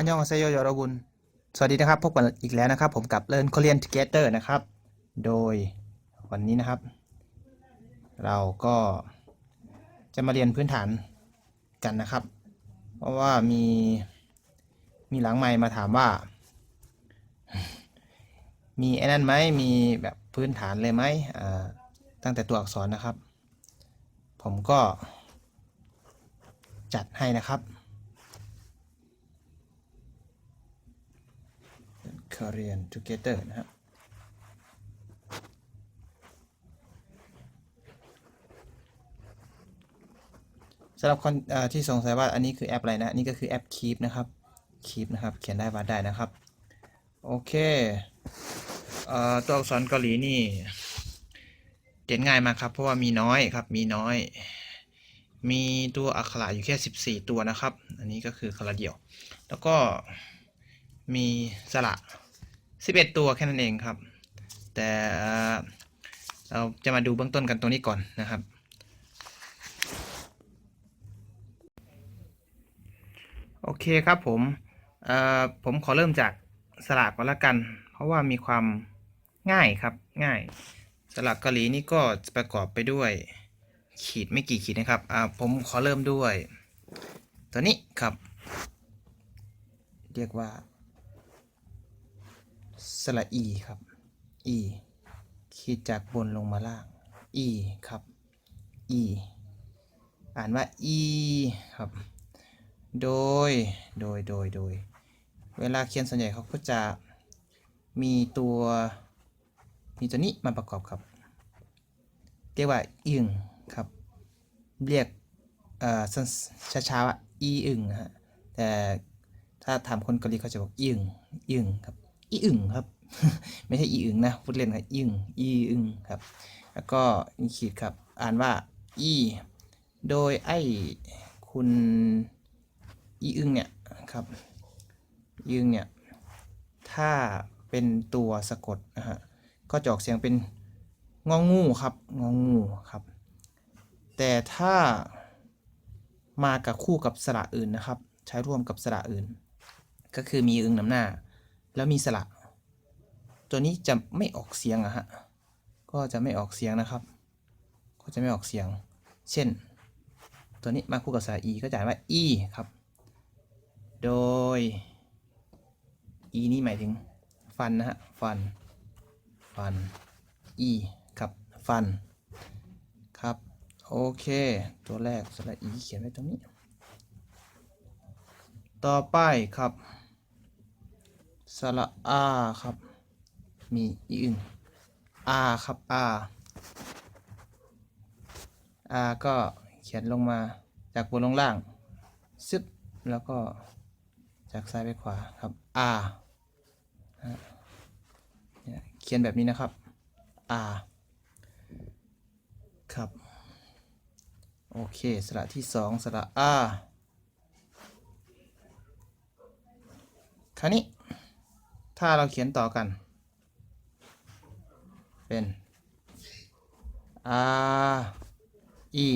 อันยองเซโยยอรบุญสวัสดีนะครับ พบกันอีกแล้วนะครับ ผมกับ Learn Korean Together นะครับ โดยวันนี้นะครับ เราก็จะมาเรียนพื้นฐานกันนะครับ เพราะว่ามีมีหลังไมค์มาถามว่า มีไอ้นั่นไหมมีแบบพื้นฐานเลยไหมตั้งแต่ตัวอักษรนะครับ ผมก็จัดให้นะครับ Korean Together นะครับสำหรับคนที่สงสัยว่าอันนี้คือแอปอะไรนะนี่ก็คือแอป Keep นะครับ Keep นะครับ เขียนได้วาดได้นะครับ โอเคอตัวอักษรเกาหลีนี่เขียนง่ายมากครับ เพราะว่ามีน้อยครับ มีน้อย มีตัวอักขระอยู่แค่ 14 ตัวนะครับ อันนี้ก็คือคระเดียว แล้วก็มีสระ 11 ตัวแค่นั้นเองครับ แต่เราจะมาดูเบื้องต้นกันตรงนี้ก่อนนะครับ โอเคครับผมผมขอเริ่มจากสระก่อนละกัน เพราะว่ามีความง่ายครับง่ายสระเกาหลีนี่ก็ประกอบไปด้วยขีดไม่กี่ขีดนะครับผมขอเริ่มด้วย ตัวนี้ครับ เรียกว่า สระอีครับ อีขีดจากบนลงมาล่าง อีครับ อี อ่านว่า อีครับ โดย โดย โดย โดย เวลาเขียนส่วนใหญ่เขาก็จะมีตัว มีตัวนี้มาประกอบครับ เรียกว่าอึงครับ เรียกเอ่อช้าๆว่าอีอึงนะฮะ แต่ถ้าถามคนเกาหลีเขาจะบอกอึงอึงครับ อีอึงครับ ไม่ใช่อีอึงนะพูดเล่นครับอีอึงอีอึงครับ แล้วก็มีขีดครับอ่านว่าอีโดยไอ้คุณอีอึงเนี่ยครับอีอึงเนี่ยถ้าเป็นตัวสะกดนะฮะก็จะออกเสียงเป็นงองูครับงองูครับ แต่ถ้ามากับคู่กับสระอื่นนะครับ ใช้ร่วมกับสระอื่น ก็คือมีอึงนำหน้า แล้วมีสระ ตัวนี้จะไม่ออกเสียงอะฮะ ก็จะไม่ออกเสียงนะครับ ก็จะไม่ออกเสียง เช่น ตัวนี้มาคู่กับสระอีก็จะอ่านว่าอีครับ โดยอีนี่หมายถึงฟันนะฮะ ฟัน ฟันอีครับ ฟัน ครับ โอเค ตัวแรกสระอีเขียนไว้ตรงนี้ ต่อไปครับ สระอาครับ มีอีอื่นอาครับอาอาก็เขียนลงมาจากบนลงล่างซึบแล้วก็จากซ้ายไปขวาครับ R นะฮะเขียนแบบนี้นะครับ R ครับ โอเคสระที่สองสระ R คราวนี้ ถ้าเราเขียนต่อกัน เป็น r e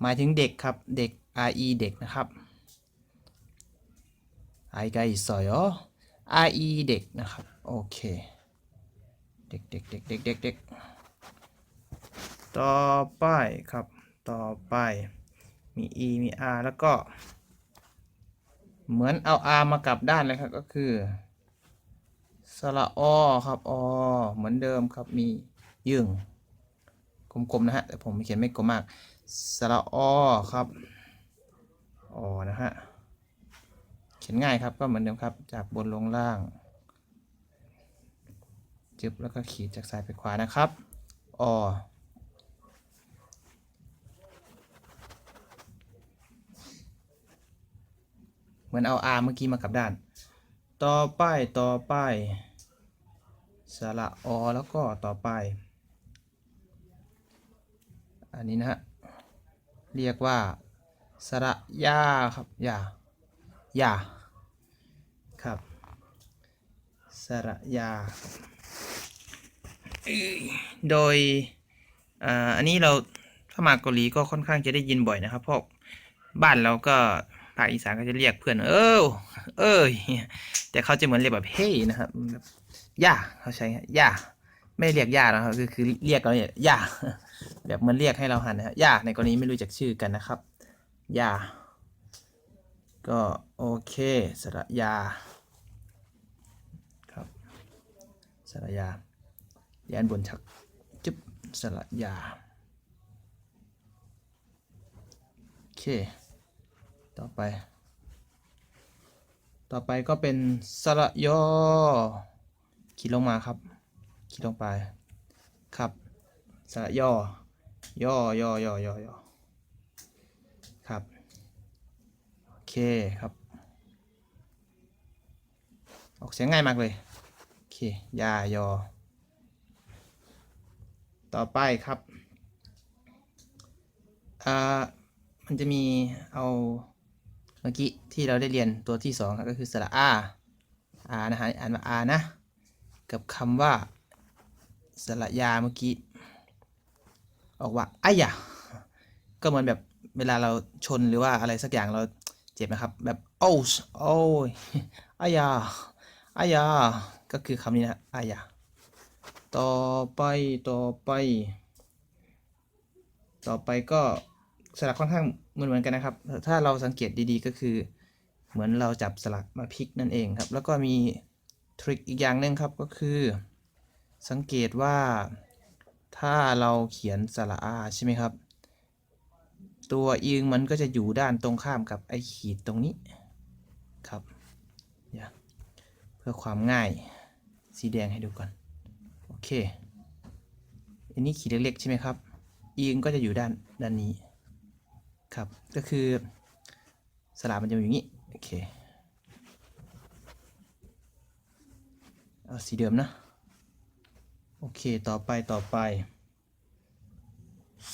หมายถึงเด็กครับ เด็ก r e เด็กนะครับ i ไกสอย r e เด็กนะครับ โอเค เด็กเด็กเด็กเด็กเด็กเด็กต่อไปครับ ต่อไป มี e มี r แล้วก็ เหมือนเอา r มากลับด้านเลยครับ ก็คือ สระอครับอเหมือนเดิมครับมียึงกลมๆนะฮะแต่ผมเขียนไม่กลมมากสระอครับอนะฮะเขียนง่ายครับก็เหมือนเดิมครับจากบนลงล่างจึบแล้วก็ขีดจากซ้ายไปขวานะครับอเหมือนเอา R เมื่อกี้มากลับด้าน ต่อไปต่อไป สระอแล้วก็ต่อไป อันนี้นะฮะ เรียกว่าสระยาครับยายาครับสระยา โดยอ่าอันนี้เราถ้ามาเกาหลีก็ค่อนข้างจะได้ยินบ่อยนะครับเพราะบ้านเราก็ภาคอีสานก็จะเรียกเพื่อนเออเอ้ยแต่เขาจะเหมือนเรียกแบบเฮ้ยนะครับ ย่าเขาใช้ย่าไม่เรียกย่านะครับคือคือเรียกเราเนี่ยย่าแบบมันเรียกให้เราหันนะครับย่าในกรณีไม่รู้จักชื่อกันนะครับย่าก็โอเคสระยาครับสระยาเรียนบนชักจุ๊บสระยาโอเค ต่อไป ต่อไปก็เป็นสระยอ ขีดลงมาครับ ขีดลงไป ครับสระยอย่อย่อย่อย่อย่อครับ โอเคครับ ออกเสียงง่ายมากเลย โอเคยายอ ต่อไปครับอ่ามันจะมีเอาเมื่อกี้ที่เราได้เรียนตัวที่สองครับก็คือสระอาอานะฮะอ่านว่าอานะ กับคำว่าสระยาเมื่อกี้ ออกว่าอายะก็เหมือนแบบเวลาเราชนหรือว่าอะไรสักอย่างเราเจ็บนะครับ แบบโอ้สโอ้ยอายาอายา ก็คือคำนี้นะอายา ต่อไป ต่อไป ต่อไปก็สลักค่อนข้างเหมือนเหมือนกันนะครับ ถ้าเราสังเกตดีๆก็คือ เหมือนเราจับสลักมาพลิกนั่นเองครับ แล้วก็มี ทริคอีกอย่างหนึ่งครับก็คือ สังเกตว่าถ้าเราเขียนสระอาใช่ไหมครับ ตัวอิงมันก็จะอยู่ด้านตรงข้ามกับไอ้ขีดตรงนี้ครับเเพื่อความง่ายสีแดงให้ดูก่อนโอเคอันนี้ขีดเล็กๆใช่ไหมครับอิงก็จะอยู่ด้านด้านนี้ครับก็คือสลับมันจะอยู่อย่างนี้โอเค เอาสีเดิมนะ โอเคต่อไปต่อไป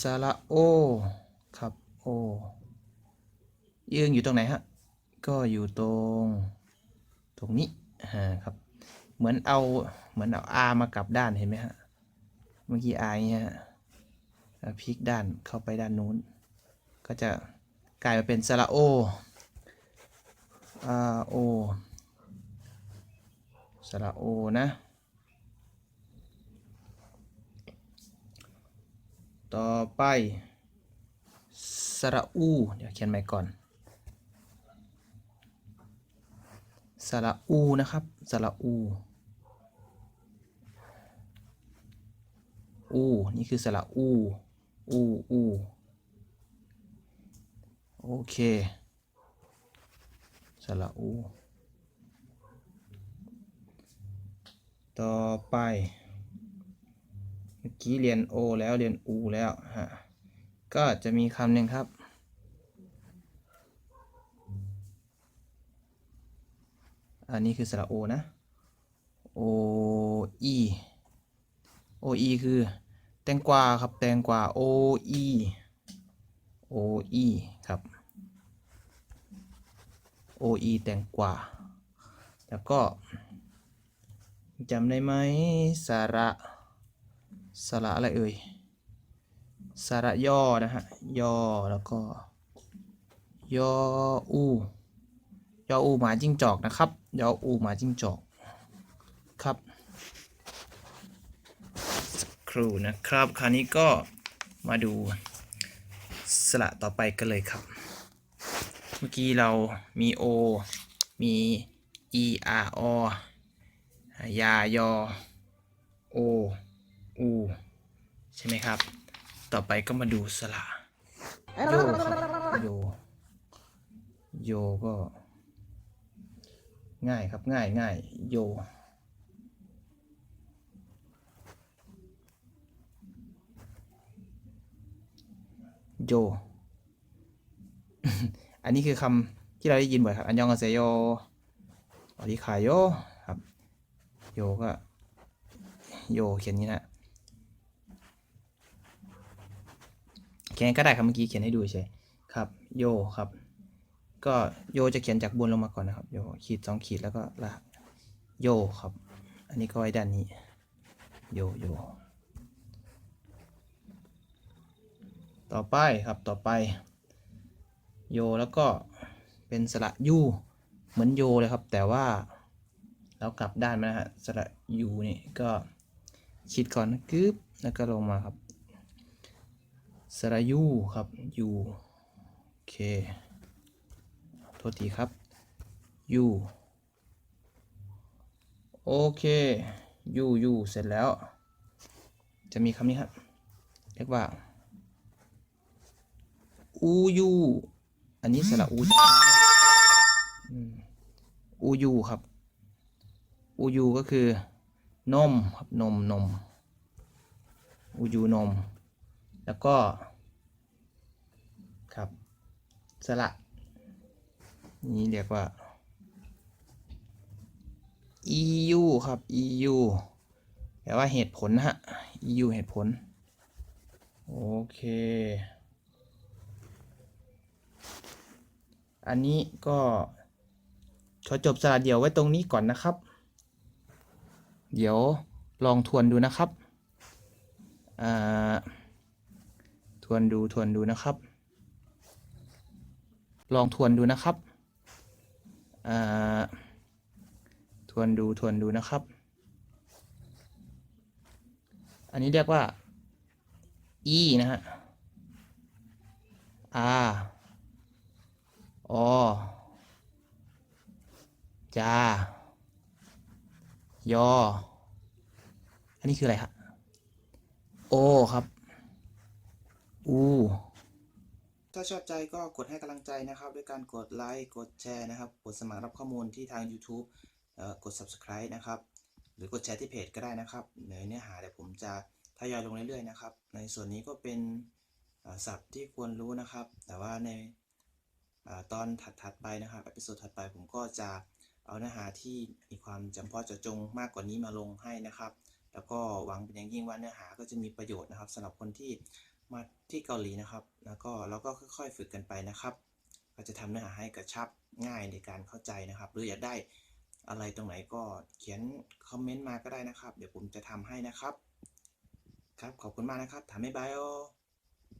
สระโอครับโออิงอยู่ตรงไหนฮะ ก็อยู่ตรง ตรงนี้อ่าครับ เหมือนเอาเหมือนเอา R มากลับด้านเห็นไหมฮะ เมื่อกี้ R เนี่ยพลิกด้านเข้าไปด้านนู้น ก็จะกลายมาเป็นสระโอ R O สระโอนะ ต่อไป สระอู เดี๋ยวเขียนใหม่ก่อน สระอู นะครับ สระอู อู นี่คือสระอู อู อู โอเค สระอู ต่อไป เมื่อกี้เรียนโอแล้วเรียนอูแล้วฮะก็จะมีคำหนึ่งครับ อันนี้คือสระโอนะโออีโอีคือ แตงกวาครับ แตงกวาโออีโอีครับโออีแตงกวา แล้วก็ จำได้ไหมสาระสาระอะไรเอ่ยสาระย่อนะฮะย่อแล้วก็ยออูยออูหมาจิ้งจอกนะครับยออูหมาจิ้งจอกครับครูนะครับ คราวนี้ก็มาดูสระต่อไปกันเลยครับ เมื่อกี้เรามี O มี E R O ยายอโออูใช่ไหมครับ ต่อไปก็มาดูสระโยโยโยก็ ง่ายครับง่ายง่ายโยโย อันนี้คือคำที่เราได้ยินบ่อยครับ อันยองอาเซโยอริคายโย โยก็ โยเขียนอย่างนี้นะเขียนก็ได้ครับเมื่อกี้เขียนให้ดูเฉยครับ โยครับ ก็โยจะเขียนจากบนลงมาก่อนนะครับโยขีดสองขีดแล้วก็ลากโยครับ อันนี้ก็ไว้ด้านนี้ โยโยต่อไปครับต่อไป โยแล้วก็เป็นสระยูเหมือนโยเลยครับ แต่ว่า เรากลับด้านมานะฮะสระยูนี่ก็คิดก่อนกึ๊บแล้วก็ลงมาครับสระยูครับยูโอเคโทษทีครับยูโอเคยูยูเสร็จแล้ว จะมีคำนี้ครับ เรียกว่าอูยูอันนี้สระอูอืมอูยูครับ อูยูก็คือนมครับนมนมอูยูนม แล้วก็ ครับ สระ นี่เรียกว่า EU ครับ EU แปลว่าเหตุผลนะฮะ EU เหตุผล โอเค อันนี้ก็ขอจบสระเดี่ยวไว้ตรงนี้ก่อนนะครับ เดี๋ยวลองทวนดูนะครับทวนดูทวนดูนะครับ ลองทวนดูนะครับทวนดูทวนดูนะครับ อันนี้เรียกว่า e นะฮะ r อ จา ยอ อันนี้คืออะไรครับโอครับ อูถ้าชอบใจก็กดให้กำลังใจนะครับ ด้วยการกดไลค์ กดแชร์นะครับ กดสมัครรับข้อมูลที่ทาง YouTube กด Subscribe นะครับ หรือกดแชร์ที่เพจก็ได้นะครับในเนื้อหาเดี๋ยวผมจะทยอยลงเรื่อยๆนะครับ ในส่วนนี้ก็เป็นศัพท์ที่ควรรู้นะครับ แต่ว่าในอตอนถัดๆไปนะครับอพิโซดถัดไปผมก็จะ เอาเนื้อหาที่มีความจำเพาะเจาะจงมากกว่านี้มาลงให้นะครับ แล้วก็หวังเป็นอย่างยิ่งว่าเนื้อหาก็จะมีประโยชน์นะครับสำหรับคนที่มาที่เกาหลีนะครับ แล้วก็เราก็ค่อยๆ ฝึกกันไปนะครับ ก็จะทำเนื้อหาให้กระชับง่ายในการเข้าใจนะครับ หรืออยากได้อะไรตรงไหนก็เขียนคอมเมนต์มาก็ได้นะครับ เดี๋ยวผมจะทำให้นะครับ ครับ ขอบคุณมากนะครับถามไม่บายโอ